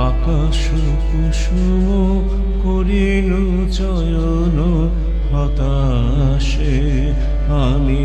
আকাশ কুসুম করিল চয়ন হতাশে আমি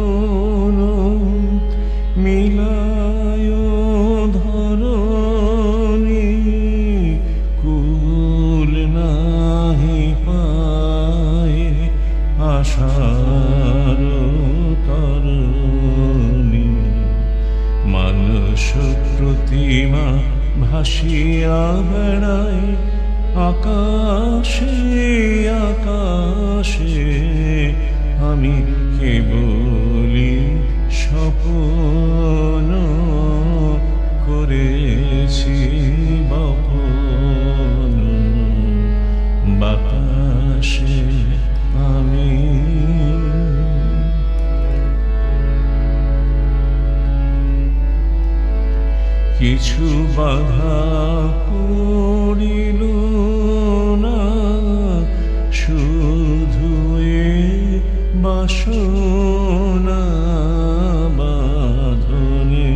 আশার তরণী মানুষ প্রতিমা ভাসিয়া বেড়ায় আকাশে আকাশে। আমি কেবলি স্বপন করেছি বপন। বাতাসে আমি। কিছু বাধা পড়িল না শুধু বাসনা বাঁধনে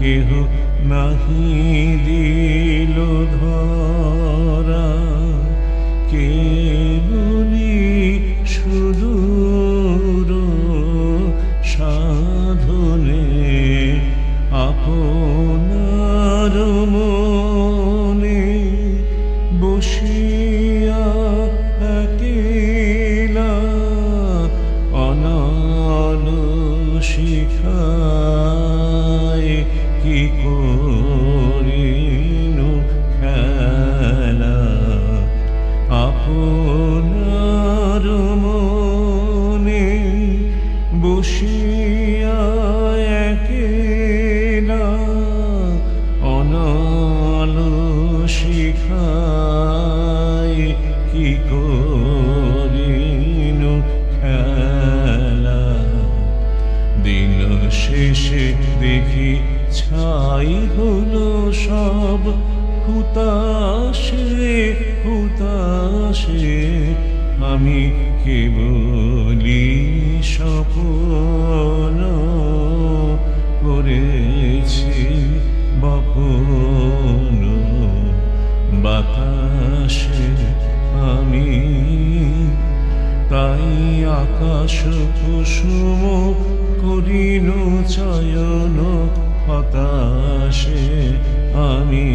কেহ নাহি দিল ধরা। কেবলি সুদূর সাধনে আপনার মনে বসিয়া একেলা অনাল শিখায় কি করিনু বসিয়া একেলা অনাল শিখায় কি করিনু খেলা? দিন শেষে দেখি ছাই হলো সব হুতাশে হুতাশে আমি কেবলি স্বপন করেছি বপন। বাতাসে আমি তাই আকাশ কুসুম করিল চয়ন। হতাশে আমি